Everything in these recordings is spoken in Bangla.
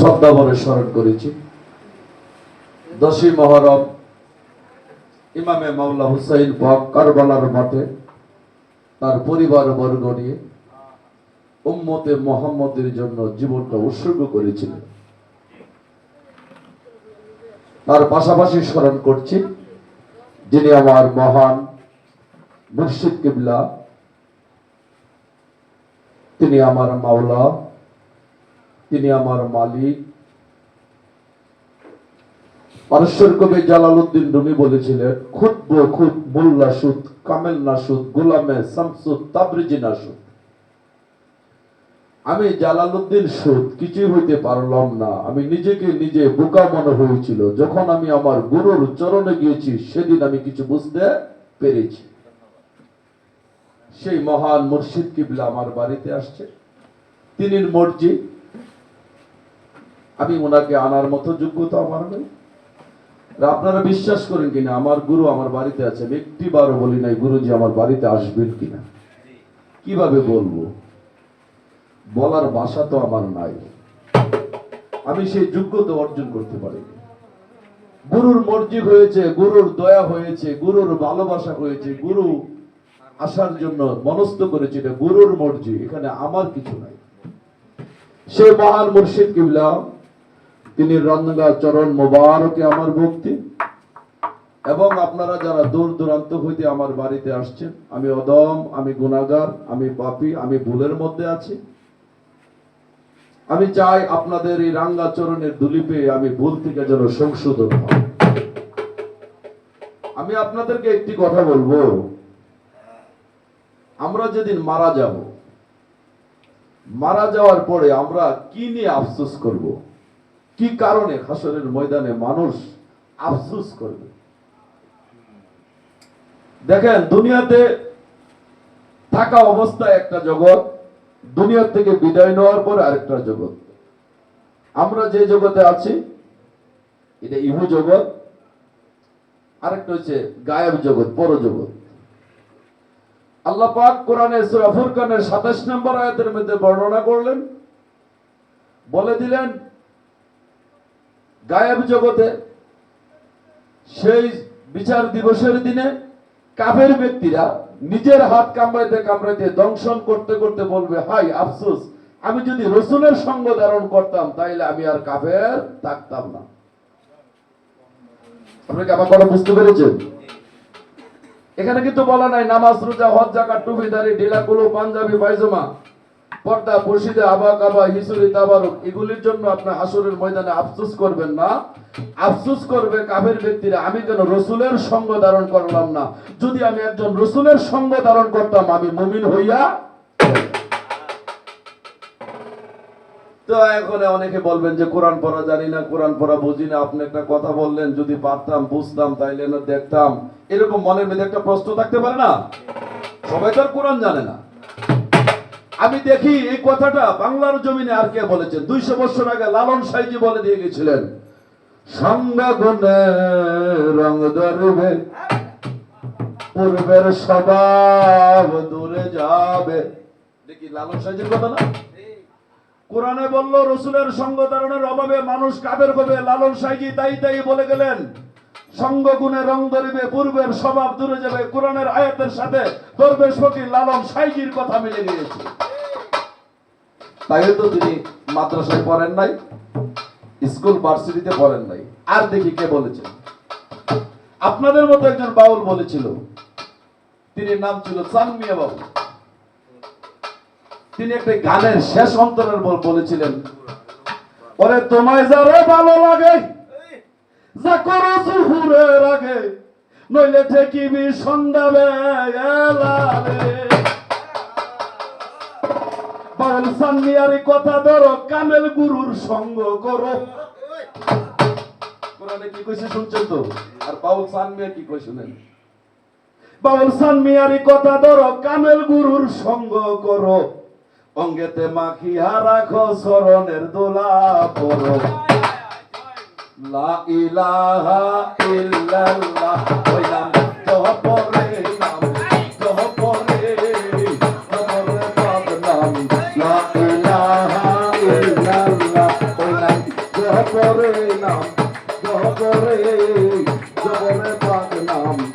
শ্রদ্ধা ভরে স্মরণ করেছি। দশই মহরম ইমামে মাওলা হুসাইন পাক কারবালার মাঠে তার পরিবার বর্গ নিয়ে উম্মতে মোহাম্মদের জন্য জীবনটা উৎসর্গ করেছিলেন। তার পাশাপাশি স্মরণ করছি, যিনি আমার মহান মুর্শিদ কিবলা, তিনি আমার মাওলা তিনি আমার মালিক। পারস্যের কবি জালালউদ্দিন রুমি বলেছিলেন খুদ খুদ মোল্লা সুদ কামেল নাসুদ গোলামে শামসুদ তাবরিজি নাসুদ আমি জালালউদ্দিন সুদ কিছুই হইতে পারলাম না। আমি নিজেকে নিজে বোকা মনে হয়েছিল। যখন আমি আমার গুরুর চরণে গিয়েছি, সেদিন আমি কিছু বুঝতে পেরেছি। সেই মহান মুর্শিদ কিবলা আমার বাড়িতে আসছে। তিনি মসজিদ আমি ওনাকে আনার মতো যোগ্যতা আমার নেই। আপনারা বিশ্বাস করেন কিনা, আমার গুরু আমার বাড়িতে আছে, আমি একটি বারও বলি নাই, গুরুজি আমার বাড়িতে আসবেন কিনা? কীভাবে বলব? বলার ভাষা তো আমার নাই। আমি সেই যোগ্যতা অর্জন করতে পারি গুরুর মর্জি হয়েছে, গুরুর দয়া হয়েছে, গুরুর ভালোবাসা হয়েছে, গুরু আসার জন্য মনস্থ করেছে, এটা গুরুর মর্জি, এখানে আমার কিছু নাই। সে মহান মুর্শিদ কিবলা তিনি রঙ্গা চরণ মোবারকে আমার ভক্তি। এবং আপনারা যারা দূর দূরান্ত হইতে আমার বাড়িতে আসছেন, আমি অদম, আমি গুণাগার, আমি পাপী, আমি ভুলের মধ্যে আছি। আমি চাই আপনাদের এই রাঙ্গা চরণের দুলি পেয়ে আমি ভুল থেকে যেন সংশোধন আমি আপনাদেরকে একটি কথা বলব। আমরা যেদিন মারা যাব, মারা যাওয়ার পরে আমরা কি নিয়ে আফসোস করব? কি কারণে হাসরের ময়দানে মানুষ আফসোস করবে? দেখেন, দুনিয়াতে থাকা অবস্থায় একটা জগৎ, দুনিয়ার থেকে বিদায় নেওয়ার পর আরেকটা জগৎ। আমরা যে জগতে আছি, এটা ইহু জগৎ, আরেকটা হচ্ছে গায়েব জগৎ পর জগৎ। আল্লাহ পাক কোরআনে সূরা ফুরকানের 27 নম্বর আয়াতের মধ্যে বর্ণনা করলেন, বলে দিলেন গায়েব জগতে সেই বিচার দিবসের দিনে কাফের ব্যক্তিরা নিজের হাত কামড়াইতে কামড়াইতে দংশন করতে করতে বলবে, হাই, আফসোস, আমি যদি রসুলের সঙ্গ ধারণ করতাম, তাইলে আমি আর কাফের থাকতাম না। আপনি কি আমার কথা বুঝতে পেরেছেন? এখানে কিন্তু বলা নাই, নামাজ, রোজা, হজ জাকাত টুপি, দাড়ি ঢিলাকুলো পাঞ্জাবি, পায়জামা পর্দা বসিদে আবা কাবা হিসুরি তাবারক, এগুলির জন্য আপনি হাসরের ময়দানে আফসোস করবেন না। আফসোস করবে কাফের ব্যক্তিরা, আমি কেন রসুলের সঙ্গ ধারণ করলাম না? যদি আমি একজন রসুলের সঙ্গ ধারণ করতাম, আমি মুমিন হইয়া তো এখন অনেকে বলবেন যে কোরআন পড়া জানি না, কোরআন পড়া বুঝি না, আপনি একটা কথা বললেন, যদি পারতাম, বুঝতাম, তাইলে না দেখতাম। এরকম মনের মধ্যে একটা প্রশ্ন থাকতে পারে না? সবাই তো আর কোরআন জানে না। আমি দেখি এই কথাটা বাংলার জমিনে আর কে বলেছেন? দুইশো বছর আগে লালন সাইজি বলে দিয়ে গেছিলেন। পূর্বের স্বভাব দূরে যাবে। দেখি লালন সাইজির কথা না? কোরআনে বলল, রসুলের সঙ্গ ধারণের অভাবে মানুষ কাবের হবে। লালন সাইজি তাই তাই বলে গেলেন, সঙ্গ গুণে রং ধরিবে, পূর্বের স্বভাব দূরে যাবে। কোরআনের আয়াতের সাথে দরবেশ ফকির লালন সাইজির কথা মিলে গিয়েছে। তাই তো তিনি মাদ্রাসায় পড়েন নাই, স্কুল, ভার্সিটিতে পড়েন নাই। আর দেখি কে বলেছেন আপনাদের মতো একজন বাউল বলেছিল তিনি নাম ছিল চানমিয়া বাবু। তিনি একটা গানের শেষ অন্তরের বল বলেছিলেন, ওরে তোমায় যারে ভালো লাগে, যা করো জুহুরের আগে, নইলে ঠেকিবি সন্ধ্যা বেলারে বাউল সান্নিয়ারি কথা ধরো, কামেল গুরুর সঙ্গ করো। কোরআনে কি কইছে শুনছেন তো? আর বাউল সানমিয়া কি কই বাউল সানমিয়ারি কথা ধরো, কামেল গুরুর সঙ্গ করো। অঙ্গেতে মাখিয়া রাখো চরণের দোলা পড়ো লা ইলাহা ইল্লাল্লাহ, ওই নাম জপরে জবরে নাম জবরে জবরে পাক নাম।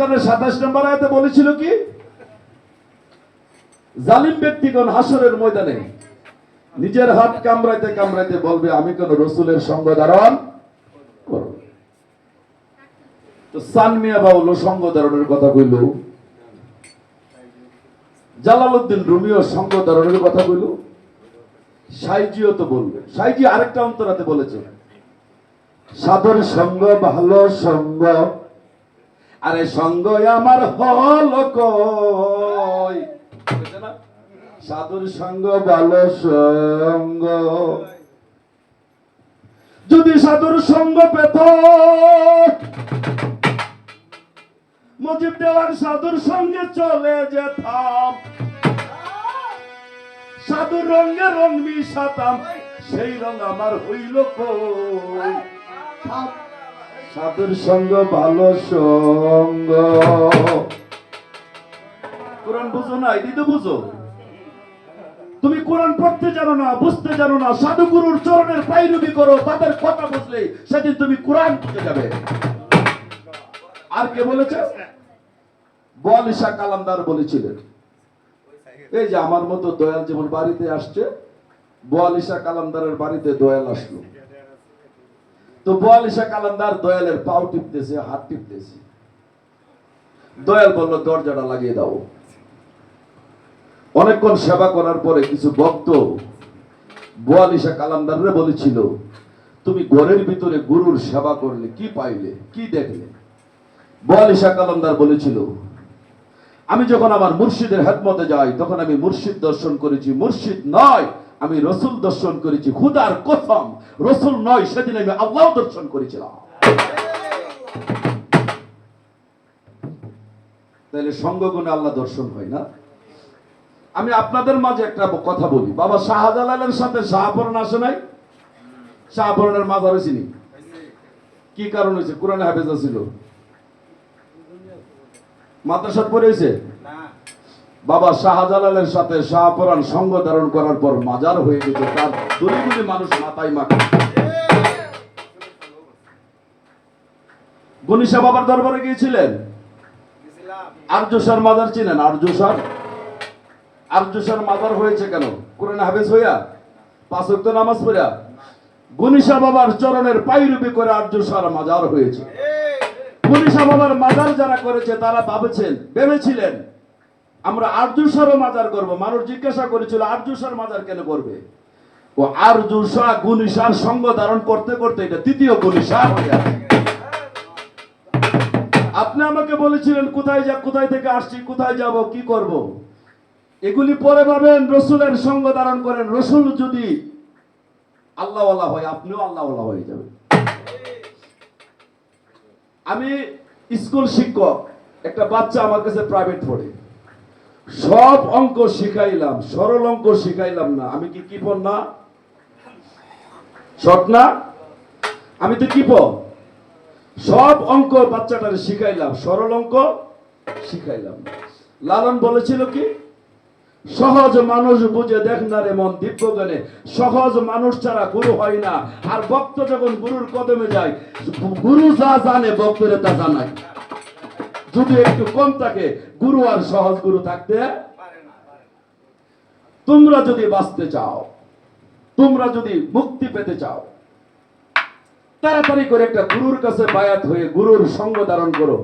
সফর খানের সাতাশ নম্বর আয়াতে বলেছিল কি? জালিম ব্যক্তিগণ হাসরের ময়দানে নিজের হাত কামড়াইতে কামড়াইতে বলবে, আমি কোন রসুলের সঙ্গ ধারণ করব তো সানমিয়া সঙ্গ ধারণের কথা কইল। জালালউদ্দিন রুমিও সঙ্গ ধারণের কথা কইল। সাইজিও তো বলবে। সাইজি আরেকটা অন্তরাতে বলেছে, সাধুর সঙ্গ, ভালো সঙ্গ আরে সঙ্গ আমার হল কই? সাধুর সঙ্গ ভালো সঙ্গ। যদি সাধুর সঙ্গ পেত, মুজিব দেওয়ার সাধুর সঙ্গে চলে যেতাম। সাধুর রঙে রং মিশাতাম, সেই রং আমার হইল কই? সাধুর সঙ্গ, ভালো সঙ্গ। কোরআন বুঝো না, এটি তো বুঝো। তুমি কোরআন পড়তে জানো না, বুঝতে জানো না সাধু গুরুর চরণের পাইরুবি করো, তাদের কথা বুঝলে সেদিন তুমি কোরআন বুঝে যাবে। আর কে বলেছে? বলিশা কালামদার বলেছিলেন। এই যে আমার মতো দয়াল যেমন বাড়িতে আসছে বোয়ালিশা কালামদারের বাড়িতে দয়াল আসলো। তো বোয়ালিশা কালান্দার দয়ালের পাও টিপতেছে, হাত টিপতেছে। দয়াল বলল, দরজাটা লাগিয়ে দাও। অনেকক্ষণ সেবা করার পরে কিছু ভক্ত বোয়ালিশা কালান্দাররে বলেছিল, তুমি ঘরের ভিতরে গুরুর সেবা করলে, কি পাইলে, কি দেখলে? বোয়ালিশা কালান্দার বলেছিল, আমি যখন আমার মুর্শিদের হেদমতে যাই, তখন আমি মুর্শিদ দর্শন করেছি। মুর্শিদ নয় আমি রসুল দর্শন করেছি, খুদার কসম রসুল নয়, সেদিন আমি আল্লাহ দর্শন করেছিলাম। তাহলে সঙ্গগুণে আল্লাহ দর্শন হয় না? আমি আপনাদের মাঝে একটা কথা বলি। বাবা শাহজালালের সাথে শাহপরণ আসে নাই? শাহপরণের মাজার হয়েছিনি কি কারণ হয়েছে? কোরআনে হাফেজা ছিল মাদ্রাসাত পড়ে হয়েছে? বাবা শাহজালালের সাথে শাহপরান সঙ্গ ধারণ করার পর মাজার হয়ে গেছে তার দলিগুলি মানুষ মাথায় মাখে। গনিশা বাবার দরবারে গিয়েছিলেন? আর্যসার মাজার চিনেন? আর্যসার আর্যসার মাজার হয়েছে কেন? কোরআন হাফেজ হইয়া? পাঁচ ওয়াক্ত নামাজ পড়িয়া? গনিশা বাবার চরণের পাইরূপী করে আর্যসার মাজার হয়েছে। গনিশা বাবার মাজার যারা করেছে তারা ভাবেছেন ভেবেছিলেন আমরা আর্যসারও মাজার করব। মানুষ জিজ্ঞাসা করেছিল আর্যসার মাজার কেন করবে? ও আর্যসা গুনিসার সঙ্গ ধারণ করতে করতে এটা তৃতীয় যাবে আপনি আমাকে বলেছিলেন, কোথায় যা, কোথায় থেকে আসছি, কোথায় যাব, কি করব? এগুলি পরে পাবেন রসুলের সঙ্গ ধারণ করেন। রসুল যদি আল্লাহওয়ালা হয়, আপনিও আল্লাহওয়ালা হয়ে যাবেন। আমি স্কুল শিক্ষক, একটা বাচ্চা আমার কাছে প্রাইভেট পড়ে। সব অঙ্ক শিখাইলাম, সরল অঙ্ক শিখাইলাম না। আমি কি কি পড় না? শর্ট না? আমি তো কি সব অঙ্ক বাচ্চাটারে শিখাইলাম, সরল অঙ্ক শিখাইলাম। লালন বলেছিল কি? সহজ মানুষ বুঝে দেখ না রে মন দিব্য জ্ঞানে। সহজ মানুষ ছাড়া গুরু হয় না। আর ভক্ত যখন গুরুর কদমে যায় গুরু যা জানে, ভক্তরে তা জানায়। যদি একটু কম থাকে, গুরু আর সহজ গুরু থাকতে তোমরা যদি বাঁচতে চাও, তোমরা যদি মুক্তি পেতে চাও, তাড়াতাড়ি করে একটা গুরুর কাছে বায়াত হয়ে গুরুর সঙ্গ ধারণ করো।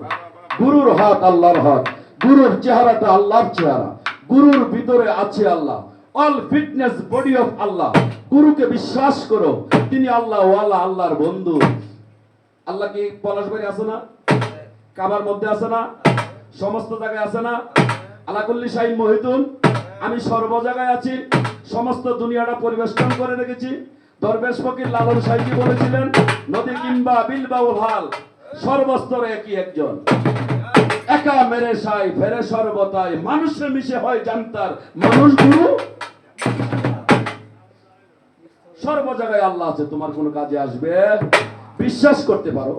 গুরুর হাত আল্লাহর হাত, গুরুর চেহারাটা আল্লাহর চেহারা, গুরুর ভিতরে আছে Allah. All fitness body of Allah. গুরুকে বিশ্বাস করো, তিনি আল্লাহ ওয়ালা, আল্লাহর বন্ধু। আল্লাহ কি পলাশবাড়ি আছে না? কাবার মধ্যে আছে না, সমস্ত জায়গায় আছে না। আলাকুল্লি শাহিন মহিতুন, আমি সর্ব জায়গায় আছি, সমস্ত দুনিয়াটা পরিবেষ্টন করে রেখেছি। দরবেশ ফকির লালন সাহেবজি বলেছিলেন? নদী কিংবা বিল বা হাল সর্বস্তরে একই একজন। একা মেরে সাই ফেরে সর্বতাই মানুষে মিশে হয় জানতার মানুষ গুরু সর্ব জায়গায় আল্লাহ আছে, তোমার কোনো কাজে আসবে? বিশ্বাস করতে পারো।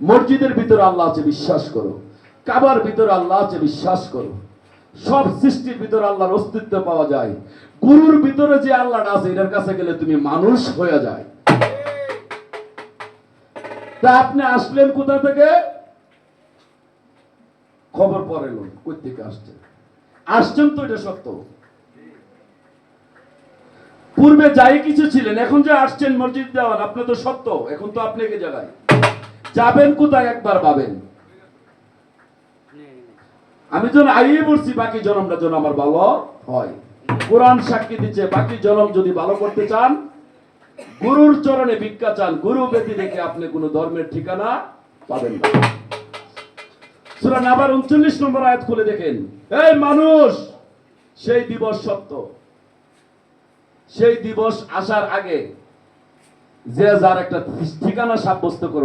মসজিদের ভিতরে আল্লাহ আছে, বিশ্বাস করো। কাবার ভিতরে আল্লাহ আছে, বিশ্বাস করো। সব সৃষ্টির ভিতরে আল্লাহর অস্তিত্ব পাওয়া যায়। গুরুর ভিতরে যে আল্লাহটা আছে, এটার কাছে গেলে তুমি মানুষ হয়ে যায়। তা আপনি আসলেন কোথা থেকে? খবর পরে লোক কই থেকে আসছেন আসছেন তো, এটা সত্য। পূর্বে যাই কিছু ছিলেন, এখন যে আসছেন মসজিদ দেওয়ান আপনি তো সত্য, এখন তো আপনাকে জায়গায়। যাবেন কোথায় একবার পাবেন আমি যখন আইয়ে বলছি বাকি জনমটা যেন আমার ভালো হয়। কোরআন সাক্ষী দিচ্ছে, বাকি জনম যদি ভালো করতে চান, গুরুর চরণে ভিক্ষা চান, গুরু ব্যতি দেখে আপনি কোন ধর্মের ঠিকানা পাবেন না। সুরা নাবার উনচল্লিশ নম্বর আয়াত খুলে দেখেন। এই মানুষ, সেই দিবস সত্য। সেই দিবস আসার আগে যে যার একটা ঠিকানা সাব্যস্ত করো